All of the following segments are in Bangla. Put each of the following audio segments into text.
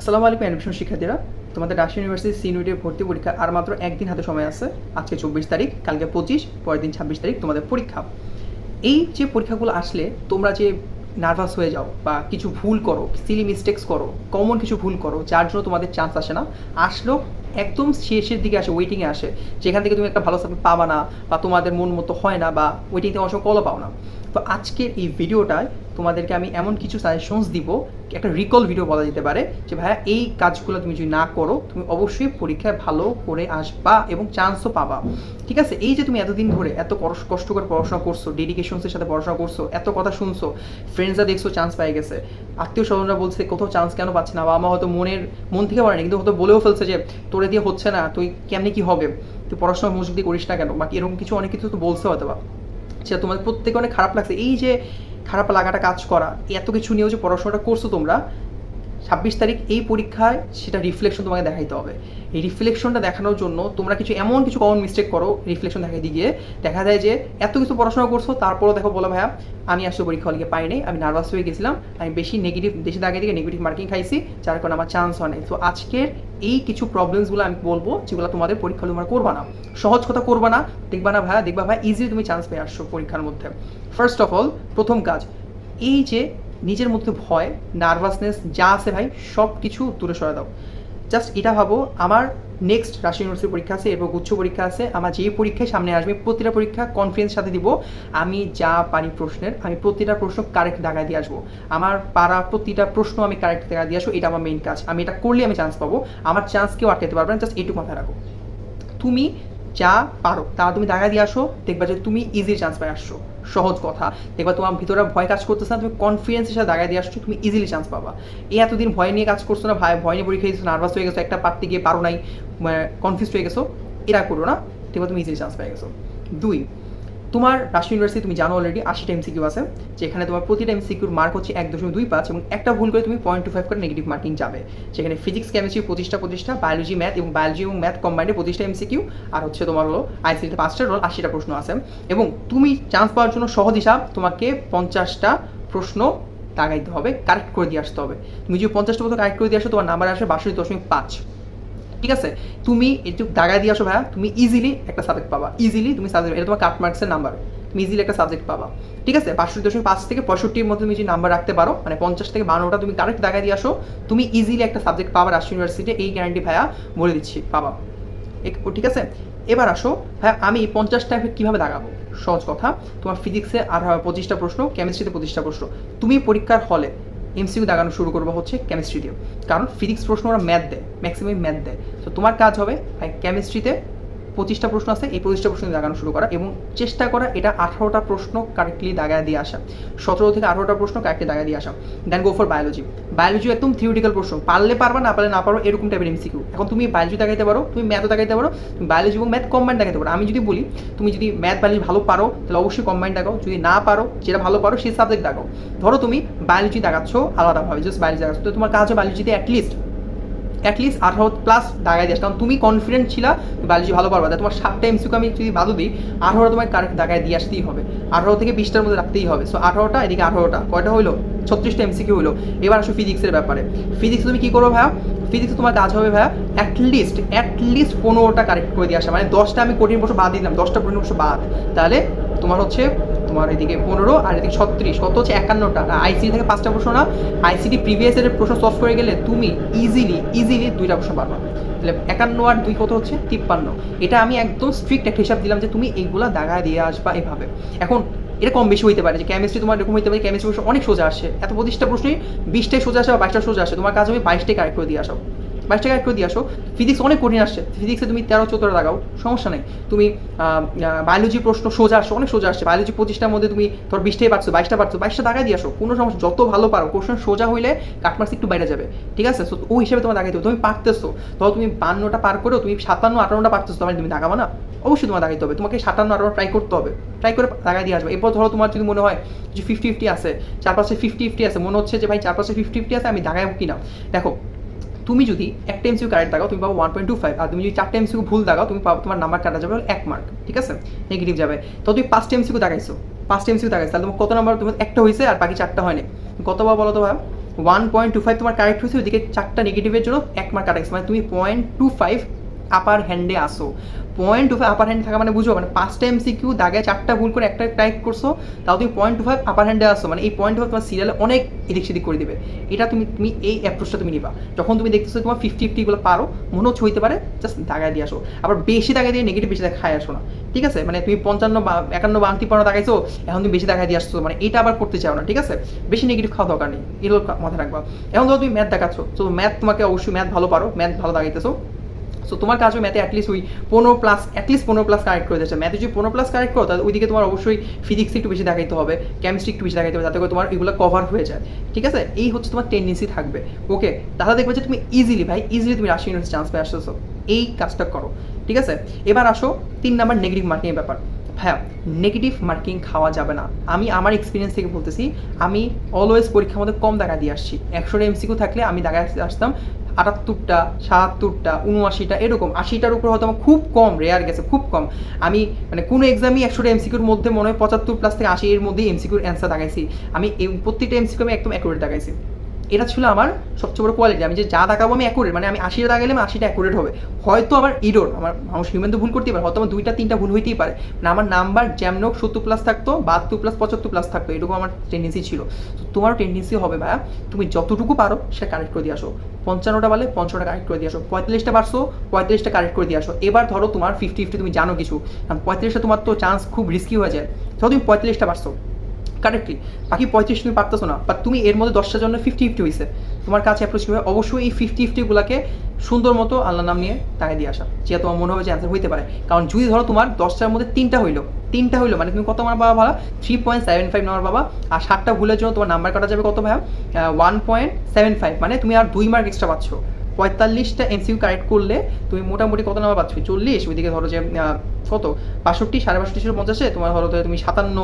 আসসালামু আলাইকুম অ্যাডমিশন শিক্ষার্থীরা। তোমাদের রাজশাহী ইউনিভার্সিটি সিনিয়রের ভর্তি পরীক্ষা আর মাত্র একদিন হাতে সময় আছে। আজকে চব্বিশ তারিখ, কালকে পঁচিশ, পরের দিন ছাব্বিশ তারিখ তোমাদের পরীক্ষা। এই যে পরীক্ষাগুলো আসলে তোমরা যে নার্ভাস হয়ে যাও বা কিছু ভুল করো সিলি মিস্টেক্স করো কমন কিছু ভুল করো, যার জন্য তোমাদের চান্স আসে না, আসলেও একদম শেষের দিকে আসে ওয়েটিংয়ে আসে। যেখান থেকে তুমি একটা ভালো সাবজেক্ট পাবা না বা তোমাদের মন মতো হয় না বা ওয়েটিং থেকে অনেক কলও পাও না। তো আজকের এই ভিডিওটায় তোমাদেরকে আমি এমন কিছু সাজেশনস দিব, একটা রিকল ভিডিও বলা যেতে পারে, যে ভাইয়া এই কাজগুলো তুমি যদি না করো, তুমি অবশ্যই পরীক্ষায় ভালো করে আসবা এবং চান্সও পাবা। ঠিক আছে? এই যে তুমি এতদিন ধরে এত কষ্ট- করে পড়াশোনা করছ ডেডিকেশনসের সাথে পড়াশোনা করছ, এত কথা শুনছো ফ্রেন্ডসরা দেখছ চান্স পেয়ে গেছে। আত্মীয় স্বজনরা বলছে, কোথাও চান্স কেন পাচ্ছে না? বাবা মা হয়তো মনের, মন থেকে বলেনি কিন্তু হয়তো বলেও ফেলছে যে, তোরে দিয়ে হচ্ছে না, তুই কেমনি কি হবে? তুই পড়াশোনা মনোযোগ দিয়ে করিস না কেন? বাকি এরকম কিছু অনেক কিছু তো বলছে হয়তো বা সেটা তোমাদের প্রত্যেকে অনেক খারাপ লাগছে। এই যে খারাপ লাগাটা কাজ করা, এত কিছু নিয়েও যে পড়াশোনাটা করছ তোমরা ছাব্বিশ তারিখ এই পরীক্ষায় সেটা রিফ্লেকশন তোমাকে দেখাইতে হবে। এই রিফ্লেকশনটা দেখানোর জন্য তোমরা কিছু এমন কিছু কমন মিস্টেক করো রিফ্লেকশন দেখাইতে গিয়ে। দেখা যায় যে এত কিছু পড়াশোনা করছ, তারপরও দেখো বলো, ভাইয়া, আমি আসলে পরীক্ষা হলে পাইনি, আমি নার্ভাস হয়ে গেছিলাম, আমি বেশি নেগেটিভ বেশি দাগে দিকে নেগেটিভ মার্কিং খাইছি, যার কারণে আমার চান্স হয় নাই। তো আজকের এই কিছু প্রবলেমসগুলো আমি বলব, যেগুলো তোমাদের পরীক্ষা তোমরা করবা না। সহজ কথা করবা না, দেখবা না, ভাইয়া, দেখবা ভাই ইজিলি তুমি চান্স পেয়ে আসছো পরীক্ষার মধ্যে। ফার্স্ট অফ অল প্রথম কাজ, এই যে নিজের মধ্যে ভয় নার্ভাসনেস যা আছে ভাই সব কিছু দূরে সরে দাও। জাস্ট এটা ভাবো, আমার নেক্সট রাশি ইউনিভার্সিটি পরীক্ষা আছে এরপর গুচ্ছ পরীক্ষা আছে, আমার যে পরীক্ষায় সামনে আসবে, প্রতিটা পরীক্ষা কনফিডেন্স সাথে দিব, আমি যা পারি প্রশ্নের, আমি প্রতিটা প্রশ্ন কারেক্ট দাগায় দিয়ে আসব। আমার পারা প্রতিটা প্রশ্ন আমি কারেক্ট দাগায় দিয়ে আসব, এটা আমার মেইন কাজ। আমি এটা করলে আমি চান্স পাবো, আমার চান্স কেউ আটকাতে পারবে না জাস্ট এইটুকু মাথায় রাখো। তুমি যা পারো তা তুমি দেখা দিয়ে আসো, দেখবা যে তুমি ইজি চান্স পাই আসছো। সহজ কথা। দেখবা তোমার ভিতরে ভয় কাজ করতেছে না, তুমি কনফিডেন্সের সাথে দাগায় দিয়ে আসছো, তুমি ইজিলি চান্স পাবা। এই এতদিন ভয় নিয়ে কাজ করছ না, ভাই, ভয় নিয়ে পরীক্ষা দিচ্ছ নার্ভাস হয়ে গেছো, একটা পারতে গিয়ে পারো নাই কনফিউজ হয়ে গেছো, এরা করো না। দেখবা তুমি ইজিলি চান্স পেয়ে গেছো। দুই তোমার রাষ্ট্রীয় ইউনিভার্সিটি তুমি জানো অলরেডি আশিটা এমসিকিউ আছে, যেখানে তোমার প্রতিটা এমসিকিউর মার্ক হচ্ছে এক দশমিক দুই পাঁচ এবং একটা ভুল করে তুমি পয়েন্ট টু ফাইভ করে নেগেটিভ মার্কিং যাবে। যেখানে ফিজিক্স কেমিস্ট্রি পঁচিশটা পঁচিশটা বায়োলজি ম্যাথ এবং বায়োলজি এবং ম্যাথ কম্বাইন্ডে পঁচিশটা এমসিকিউ আর হচ্ছে তোমার হলো আইসিতে পাঁচটা রোল আশিটা প্রশ্ন আছে। এবং তুমি চান্স পাওয়ার জন্য সহজ হিসাব, তোমাকে পঞ্চাশটা প্রশ্ন দাগাইতে হবে কারেক্ট করে দিয়ে আসতে হবে। তুমি যদি পঞ্চাশটা মতো কারেক্ট করে দিয়ে আসো, তোমার নাম্বার আসে বাষট্টি দশমিক পাঁচ। ঠিক আছে? তুমি একটু দাগায় দিয়ে আসো ভাইয়া, তুমি ইজিলি একটা সাবজেক্ট পাবা। ইজিলি তুমি সাবজেক্ট এটা তোমার কাট মার্কসের নাম্বার তুমি ইজিলি একটা সাবজেক্ট পাবা। ঠিক আছে? বাষট্টি দশমিক পাঁচ থেকে পঁয়ষট্টির মধ্যে তুমি যদি নাম্বার রাখতে পারো মানে পঞ্চাশ থেকে বারোটা তুমি কারেক্ট দাগায় দিয়ে আসো, তুমি ইজিলি একটা সাবজেক্ট পাবা রাষ্ট্রীয় ইউনিভার্সিটি এই গ্যারান্টি ভাইয়া বলে দিচ্ছি, পাবা। ঠিক আছে? এবার আসো হ্যাঁ আমি পঞ্চাশটা কীভাবে দাগাবো? সহজ কথা, তোমার ফিজিক্সে আর পঁচিশটা প্রশ্ন কেমিস্ট্রিতে পঁচিশটা প্রশ্ন। তুমি পরীক্ষার হলে এমসিকিউ দাগানো শুরু করব হচ্ছে কেমিস্ট্রি দিয়ে কারণ ফিজিক্স প্রশ্ন ওরা ম্যাথ দেয় ম্যাক্সিমাম ম্যাথ দেয়। তো তোমার কাজ হবে কেমিস্ট্রিতে পঁচিশটা প্রশ্ন আছে, এই পঁচিশটা প্রশ্ন দাগানো শুরু করা এবং চেষ্টা করা এটা আঠারোটা প্রশ্ন কারেক্টলি দাগায় দিয়ে আসা। সতেরো থেকে আঠারোটা প্রশ্ন কারেক্টলি দাগায় দিয়ে আসা। Then go for biology biology একদম থিওরিটিক্যাল প্রশ্ন। পারলে পারবা, না পারলে না পারো, এরকম টাইপের এমসিকিউ এখন তুমি বায়োলজি দেখাইতে পারো, তুমি ম্যাথও দেখাইতে পারো, তুমি বায়োলজি এবং ম্যাথ কম্বাইন দেখাতে পারো। আমি যদি বলি, তুমি যদি ম্যাথ বায়োলজি ভালো পারো, তাহলে অবশ্যই কম্বাইন দেখাও। যদি না পারো, যেটা ভালো পারো, সেই সাবজেক্ট দেখাও। ধরো তুমি বায়োলজি দেখাচ্ছ আলাদাভাবে জাস্ট বায়োলজি দেখাচ্ছ। তো তোমার কাজ বায়োলজিতে অ্যাটলিস্ট অ্যাটলিস্ট আঠারো প্লাস দাগাই দিস কারণ তুমি কনফিডেন্ট ছিলা বায়োলজি ভালো পারবা। তোমার সাতটা এমসিকিউ আমি যদি বাদও দিই আঠারো তোমার কারেক্ট দাগায় দিয়ে আসতেই হবে। আঠারো থেকে বিশটার মধ্যে রাখতেই হবে। সো আঠারোটা, এদিকে আঠারোটা। কয়টা হলো ছত্রিশটা এমসিকিউ হলো এবার আসো ফিজিক্সের ব্যাপারে। ফিজিক্স তুমি কী করো ভাইয়া? ফিজিক্স তোমার কাজ হবে ভাইয়া অ্যাটলিস্ট অ্যাটলিস্ট পনেরোটা কারেক্ট করে দিয়ে আসা। মানে দশটা আমি কঠিন বছর বাদ দিলাম, দশটা কঠিন বছর বাদ। তাহলে তোমার হচ্ছে তোমার এদিকে পনেরো আর এদিকে ছত্রিশ। কত হচ্ছে? একান্নটা। আইসিডি থেকে পাঁচটা প্রশ্ন না আইসিডি প্রিভিয়াস এর প্রশ্ন সলভ করে গেলে তুমি ইজিলি ইজিলি দুইটা প্রশ্ন পারবা। তাহলে একান্ন আর দুই কত হচ্ছে? তিপ্পান্ন। এটা আমি একদম স্ট্রিক্ট একটা হিসাব দিলাম যে তুমি এইগুলা দাগায় দিয়ে আসবা এভাবে। এখন এটা কম বেশি হইতে পারে যে কেমিস্ট্রি তোমার এরকম হইতে পারে কেমিস্ট্রি প্রশ্ন অনেক সোজা আসে। এত পঁচিশটা প্রশ্নই বিশটাই সোজা আসে বা বাইশটা সোজা আসে। তোমার কাজ হবে বাইশটাই কারেক্ট করে দিয়ে আসো। বাইশ টাকা করে দিয়ে আসো। ফিজিক্স অনেক কঠিন আসছে। ফিজিক্সে তুমি তেরো চোদ্দটা লাগাও সমস্যা নেই। তুমি বায়োলজি প্রশ্ন সোজা আসছো অনেক সোজা আসছে। বায়োলজি পঁচিশটার মধ্যে তুমি ধর বিশটাই পারছ বাইশটা পারছ বাইশটা টাকা দিয়ে আসো। কোনো সমস্যা যত ভালো পারো কোশ্চেন সোজা হইলে কাটমার্কস একটু বাইরে যাবে। ঠিক আছে? So, ওই হিসেবে তোমার দাগাইতে হবে। তুমি পারতেছো। ধরো তুমি বান্নটা পার করেও তুমি সাতান্ন আটান্নটা পারতেছো তাহলে তুমি দাগাবা না? অবশ্যই তোমার দাগাইতে হবে। তোমাকে সাতান্ন আটান্ন ট্রাই করতে হবে। ট্রাই করে দাগাই দিয়ে আসবে। এরপর ধরো তোমার যদি মনে হয় যে ফিফটি ফিফটি আছে চারপাশে ফিফটি ফিফটি আছে মনে হচ্ছে যে ভাই চারপাশে ফিফটি ফিফটি আছে আমি দাগাইব কিনা? দেখো তুমি যদি একটা এমসিউ কারেক্ট দাগাও তুমি পাবো ওয়ান পয়েন্ট টু ফাইভ আর তুমি যদি চারটা এমসিউ ভুল দাগাও তুমি পাবো তোমার নাম্বার কাটা যাবে এক মার্ক ঠিক আছে? নেগেটিভ যাবে। তো তুমি পাঁচটা এমসিউ দাগাইছো পাঁচটা এমসিউ দাগাইছো তাহলে তোমার কত নাম্বার তোমার একটা হয়েছে আর বাকি চারটা হয়নি। কতবার বলো তো ভাই? ওয়ান পয়েন্ট টু ফাইভ তোমার কারেক্ট হয়েছে ওইদিকে চারটা নেগেটিভের জন্য এক মার্ক কাটা গেছে। মানে তুমি পয়েন্ট টু ফাইভ আপার হ্যান্ডে আসো পয়েন্ট টু আপার হ্যান্ড থাকা মানে বুঝো মানে পাঁচটা এমসিকিউ দাগে চারটা ভুল করে একটা টাইপ করছ, তাও তুমি পয়েন্ট টু ফাইভ আপার হ্যান্ডে আসো মানে এই পয়েন্ট টু ফাইভ তোমার সিরিয়ালে অনেক এদিক সেদিক করে দেবে। এটা তুমি তুমি এই অ্যাপ্রোচটা তুমি নিবা। যখন তুমি দেখতেছো তোমার ফিফটি ফিফটিগুলো পারো, মনে হচ্ছে হইতে পারে জাস্ট দাগায় দিয়ে আসো। আবার বেশি দাগায় দিয়ে নেগেটিভ বেশি দেখায় আসো না। ঠিক আছে? মানে তুমি পঞ্চান্ন বা একান্ন বা তিপ্পান্ন দেখাইছো এখন তুমি বেশি দেখায় দিয়ে আসছো মানে এটা আবার করতে চাও না, ঠিক আছে? বেশি নেগেটিভ খাওয়া দরকার নেই, এগুলো মাথায় রাখবা। এখন ধরো তুমি ম্যাথ দেখাচ্ছ, তো ম্যাথ তোমাকে অবশ্যই ম্যাথ ভালো পারো ম্যাথ ভালো দেখাইতেছো সো তোমার কাজ হবে ম্যাথে অ্যাটলিস্ট ওই পনেরো প্লাস অ্যাটলিস্ট পনেরো প্লাস কারেক্ট করে দিচ্ছে ম্যাথে যদি পনেরো প্লাস কারেক্ট করো, তাহলে ওইদিকে তোমার অবশ্যই ফিজিক্স একটু বেশি দেখাইতে হবে কেমিস্ট্রি একটু বেশি দেখাইতে হবে যাতে করে তোমার এগুলো কভার হয়ে যায়। ঠিক আছে? এই হচ্ছে তোমার টেন্ডেন্সি থাকবে। ওকে তাহলে দেখবে যে তুমি ইজিলি ভাই ইজিলি তুমি রাশি ইউনিভার্সিটি চান্স পেয়ে আসতেছো। এই কাজটা করো। ঠিক আছে? এবার আসো তিন নাম্বার নেগেটিভ মার্কিং ব্যাপার। হ্যাঁ নেগেটিভ মার্কিং খাওয়া যাবে না। আমি আমার এক্সপিরিয়েন্স থেকে বলতেছি, আমি অলওয়েজ পরীক্ষার মধ্যে কম দাগা দিয়ে আসছি। একশোটা এমসিকিউ থাকলে আমি দাগা আসতাম আটাত্তরটা, সাতাত্তরটা উনআশিটা এরকম। আশিটার উপর হয়তো আমার খুব কম রেয়ার গেছে খুব কম। আমি মানে কোনো এক্সামই একশোটা এমসিকিউর মধ্যে মনে হয় পঁচাত্তর প্লাস থেকে আশি এর মধ্যেই এমসিকিউর অ্যান্সার দাগাইছি আমি এই প্রত্যেকটা এমসিকিউ আমি একদম অ্যাকুরেট দাগাইছি এটা ছিল আমার সবচেয়ে বড় কোয়ালিটি আমি যে যা দেখাবো আমি অ্যাকুরেট মানে আমি আশিটা দাগাইলে আমি আশিটা অ্যাকুরেট হবে। হয়তো আমার ইডোর আমার মানুষ হিউম্যান তো ভুল করতেই পারে, হয়তো আমার দুইটা, তিনটা ভুল হইতেই পারে। মানে আমার নাম্বার যেমন সত্তর প্লাস থাকতো, বাহাত্তর প্লাস পঁচাত্তর প্লাস থাকতো, এরকম আমার টেন্ডেন্সি ছিল। তো তোমারও টেন্ডেন্সি হবে ভাইয়া, তুমি যতটুকু পারো সেটা কারেক্ট করে দিয়ে আসো। পঞ্চান্নটা বলে পঞ্চান্নটা কারেক্ট করে দিয়ে আসো। পঁয়তাল্লিশটা পারছ পঁয়তাল্লিশটা কারেক্ট করে দিয়ে আসো। এবার ধরো তোমার ফিফটি ফিফটি তুমি জানো কিছু। কারণ পঁয়তাল্লিশটা তোমার তো চান্স খুব রিস্কি হয়ে যায়। ধরো তুমি পঁয়তাল্লিশটা পারছ কারেক্টলি বাকি পঁয়ত্রিশ তুমি পারতেছো না বাট তুমি এর মধ্যে দশটার জন্য ফিফটি ফিফটি হয়েছে তোমার কাছে অ্যাপ্রোচ হবে? অবশ্যই এই ফিফটি ফিফটিগুলোকে সুন্দর মতো আল্লাহ নাম নিয়ে তাকে দিয়ে আসা যেটা তোমার মনে হবে যে অ্যান্সার হইতে পারে। কারণ যদি ধরো তোমার দশটার মধ্যে তিনটা হইল তিনটা হইল মানে তুমি কত আমার বাবা ভালো? Three point seven five number বাবা আর সাতটা ভুলের জন্য তোমার নাম্বার কাটা যাবে কত ভাইয়া? ওয়ান পয়েন্ট সেভেন ফাইভ মানে তুমি আর দুই মার্ক এক্সট্রা পাচ্ছ। পঁয়তাল্লিশটা এমসিউ কারেক্ট করলে তুমি মোটামুটি কত নাম্বার পাচ্ছ? চল্লিশ, ওইদিকে ধরো যে কত? বাষট্টি, সাড়ে বাষট্টি ছিল পঞ্চাশে, তোমার ধরো তুমি সাতান্ন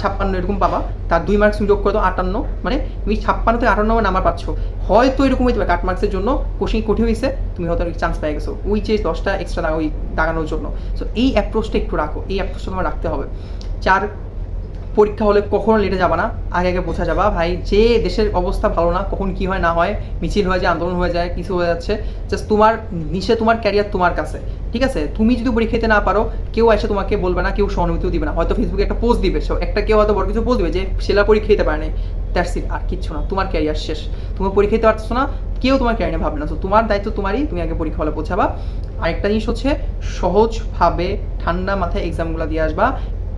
ছাপ্পান্ন এরকম পাবা। তার দুই মার্কস তুমি যোগ করে দাও আটান্ন মানে তুমি ছাপ্পান্ন থেকে আটান্ন নাম্বার পাচ্ছ। হয়তো এরকম হইতে পারে কাট মার্কসের জন্য কোচিং কঠিন হয়েছে তুমি হয়তো চান্স পেয়ে গেছো। ওই যে দশটা এক্সট্রা ওই দাগানোর জন্য। সো এই অ্যাপ্রোচটা একটু রাখো, এই অ্যাপ্রোচটা তোমার রাখতে হবে। চার পরীক্ষা হলে কখনো লেটে যাবা না। আগে আগে বোঝা যাবা। ভাই, যে দেশের অবস্থা ভালো না, কখন কি হয়, না হয়, মিছিল হয়ে যায়, আন্দোলন হয়ে যায়, কিছু হয়ে যাচ্ছে জাস্ট তোমার নিচে তোমার ক্যারিয়ার তোমার কাছে। ঠিক আছে? তুমি যদি পরীক্ষা দিতে না পারো, কেউ এসে তোমাকে বলবে না, কেউ সহানুভূতিও দিবে না। হয়তো ফেসবুকে একটা পোস্ট দিবে একটা কেউ হয়তো বড় কিছু পোস্ট দিবে যে, সেলা পরীক্ষা দিতে পারে দ্যাটস আর কিচ্ছু না। তোমার ক্যারিয়ার শেষ। তুমি পরীক্ষা দিতে পারছ না, কেউ তোমার ক্যারিয়ার ভাববে না। তো তোমার দায়িত্ব তোমারই, তুমি আগে পরীক্ষা হলে পৌঁছাবা। আরেকটা জিনিস হচ্ছে, সহজভাবে ঠান্ডা মাথায় এক্সামগুলো দিয়ে আসবা।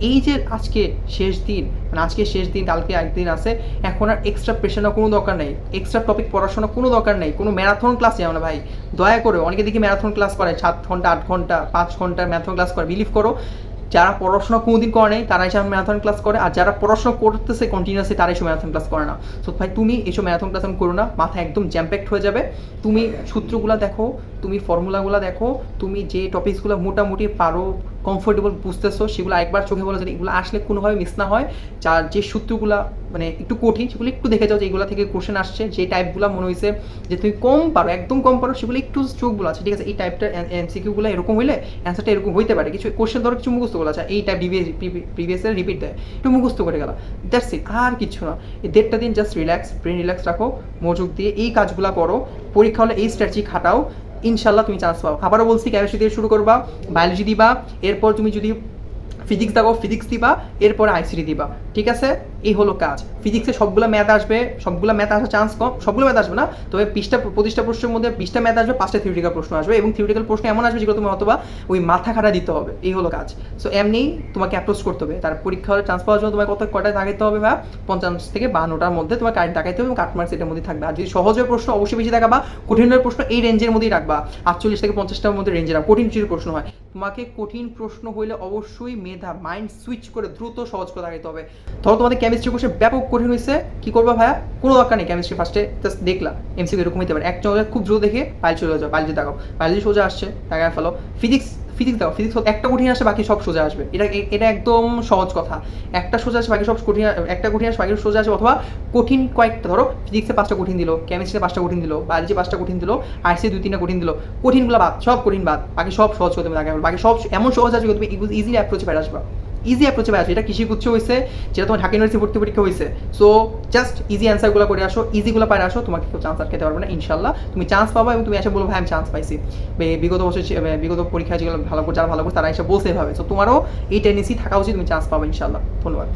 এই যে আজকে শেষ দিন মানে আজকে শেষ দিন, কালকে একদিন আছে, এখন আর এক্সট্রা প্রেশার কোনো দরকার নেই। এক্সট্রা টপিক পড়াশোনা কোনো দরকার নেই। কোনো ম্যারাথন ক্লাস যাও না ভাই। দয়া করে, অনেকে দেখি ম্যারাথন ক্লাস করে, সাত ঘণ্টা, আট ঘণ্টা, পাঁচ ঘণ্টা ম্যারাথন ক্লাস করে। বিলিভ করো, যারা পড়াশোনা কোনোদিন করে নেই, তারা এসে ম্যারাথন ক্লাস করে, আর যারা পড়াশোনা করতেছে কন্টিনিউসলি তারা এসে ম্যারাথন ক্লাস করে না। সো ভাই, তুমি এসব ম্যারাথন ক্লাস করো না, মাথা একদম জ্যাম্প্যাক্ট হয়ে যাবে। তুমি সূত্রগুলো দেখো, তুমি ফর্মুলাগুলো দেখো, তুমি যে টপিকসগুলো মোটামুটি পারো কমফোর্টেবল বুঝতেছো, সেগুলো একবার চোখে বলা যায় এগুলো আসলে কোনোভাবে মিস না হয়। যার যে সূত্রগুলো মানে একটু কঠিন, সেগুলো একটু দেখে যাও যে এগুলো থেকে কোশ্চেন আসছে, যে টাইপগুলো মনে হয়েছে যে তুমি কম পারো, একদম কম পারো, সেগুলো একটু চোখগুলো আছে, ঠিক আছে? এই টাইপটার এমসিকিউগুলো এরকম হইলে অ্যান্সারটা এরকম হইতে পারে। কিছু কোশ্চেন ধরো, কিছু মুখস্থ বলা আছে এই টাইপ প্রিভিয়াস রিপিট দেয়, একটু মুখস্থ করে গেল। দ্যাটস ইট আর কিছু না। এই দেড়টা দিন জাস্ট রিল্যাক্স ব্রেন রিল্যাক্স রাখো, মনোযোগ দিয়ে এই কাজগুলো করো। পরীক্ষা হলে এই স্ট্র্যাটেজি খাটাও। ইনশাল্লাহ তুমি চান্স পাও। আবারও বলছি কেমিস্ট্রি দিয়ে শুরু করবা বায়োলজি দিবা, এরপর তুমি যদি ফিজিক্স দাও ফিজিক্স দিবা, এরপরে আইসিটি দিবা, ঠিক আছে? এই হলো কাজ। ফিজিক্সে সবগুলো ম্যাথ আসবে, সবগুলো ম্যাথ আসার চান্স কম, সবগুলো ম্যাথ আসবে না, তবে বিশটা প্রতিষ্ঠা প্রশ্নের মধ্যে বিশটা ম্যাথ আসবে, পাঁচটা থিওরিটিক্যাল প্রশ্ন আসবে এবং থিওরিটিক্যাল প্রশ্ন এমন আসবে যেগুলো তুমি অথবা ওই মাথা খাটা দিতে হবে, এই হলো কাজ। সো এমনি তোমাকে অ্যাপ্রোচ করতে হবে। তার পরীক্ষা হলে চান্স পাওয়ার জন্য তোমার কত কটায় তাকাইতে হবে বা পঞ্চাশ থেকে বাহান্নটার মধ্যে তোমার কারেন্ট তাকাইতে হবে এবং কাট মার্কস এটার মধ্যে থাকবে। আর যদি সহজের প্রশ্ন, অবশ্যই বেশি দেখাবা। কঠিনের প্রশ্ন, এই রেঞ্জের মধ্যেই রাখবা। আটচল্লিশ থেকে পঞ্চাশটার মধ্যে রেঞ্জে রাখবা। কঠিন প্রশ্ন হয়। তোমাকে কঠিন প্রশ্ন হইলে অবশ্যই মেধা মাইন্ড সুইচ করে দ্রুত সহজ করে দাঁড়াইতে হবে। ধরো তোমাদের কেমিস্ট্রি কোর্সে ব্যাপক কঠিন হয়েছে কি করবা ভাইয়া? কোনো দরকার নেই কেমিস্ট্রি ফার্স্টে জাস্ট দেখলাম এমসিকিউ এরকম হতে পারে। একটা খুব দ্রুত দেখে পাইল চলে যাও পাইল দেখাও সোজা আসছে টাকা ফেলো ফিজিক্স ফিজিক্স দাও ফিজিক্স একটা কঠিন আসে, বাকি সব সোজা আসবে। এটা এটা একদম সহজ কথা। একটা সোজা আসে, বাকি সব কঠিন, একটা কঠিন আসে, বাকি সোজা আসে, অথবা কঠিন কয়েকটা, ধরো ফিজিক্সে পাঁচটা কঠিন দিল কেমিস্ট্রিতে পাঁচটা কঠিন দিল বায়োলজি পাঁচটা কঠিন দিল আইসি দুই, তিনটা কঠিন দিল, কঠিনগুলো বাদ, সব কঠিন বাদ, বাকি সব সহজ করতে আগে, বাকি সব, এমন সহজ আছে তুমি ইজিলি অ্যাপ্রোচে আসবা। ইজি অ্যাপ্রোচে আসো। এটা কৃষি গুচ্ছ হয়েছে যেটা তোমার ঢাকা ইউনিভার্সিটি ভর্তি পরীক্ষা হয়েছে সো জাস্ট ইজি অ্যান্সারগুলো করে আসো ইজিগুলো পারে আসো, তোমাকে কেউ চান্স আটকাতে পারবে না ইনশাল্লাহ তুমি চান্স পাবা এবং তুমি এসে বলব হ্যাঁ আমি চান্স পাইছি। বিগত বছর বিগত পরীক্ষা যেগুলো ভালো করে, যারা ভালো করে তারা এসে বলতে হবে সো তোমারও এই টেন্ডেন্সি থাকা উচিত, তুমি চান্স পাবো ইনশাল্লাহ ধন্যবাদ।